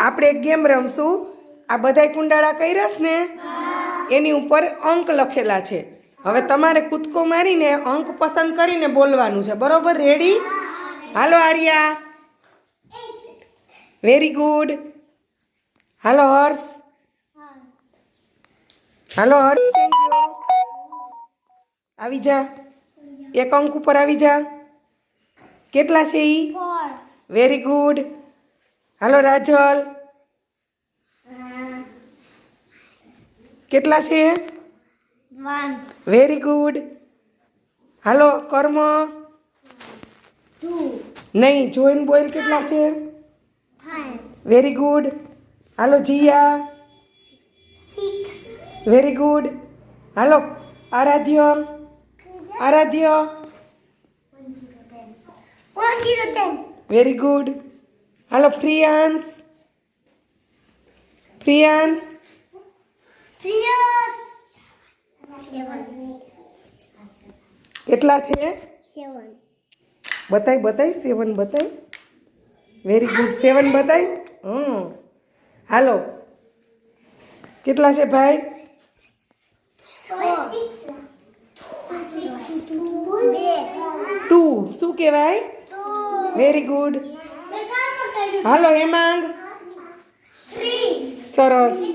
આપણે એક ગેમ રમશું. આ બધાય કુંડાળા કર્યાસ ને? એની ઉપર અંક લખેલા છે. હવે તમારે કૂદકો મારીને અંક પસંદ કરીને બોલવાનું છે. બરોબર? રેડી હાલો આર્યા. વેરી ગુડ હાલો હર્ષ. હાલો હર્ષ. થેન્ક યુ આવી જા. એક અંક ઉપર આવી જા. કેટલા છે ઈ? વેરી ગુડ હાલો રાજલ. કેટલા છે? વેરી ગુડ હાલો કર્મ. નહીં જોઈન બોઇલ કેટલા છે? વેરી ગુડ હાલો જીયા. વેરી ગુડ હાલો આરાધ્ય. આરાધ્ય. વેરી ગુડ હાલો પ્રિયાંશ પ્રિયાંશ કેટલા છે? બતાય બતાય સેવન બતાય. વેરી ગુડ સેવન બતાય. હં હાલો કેટલા છે ભાઈ? ટુ શું કહેવાય? વેરી ગુડ હાલો હેમાંગ સરસ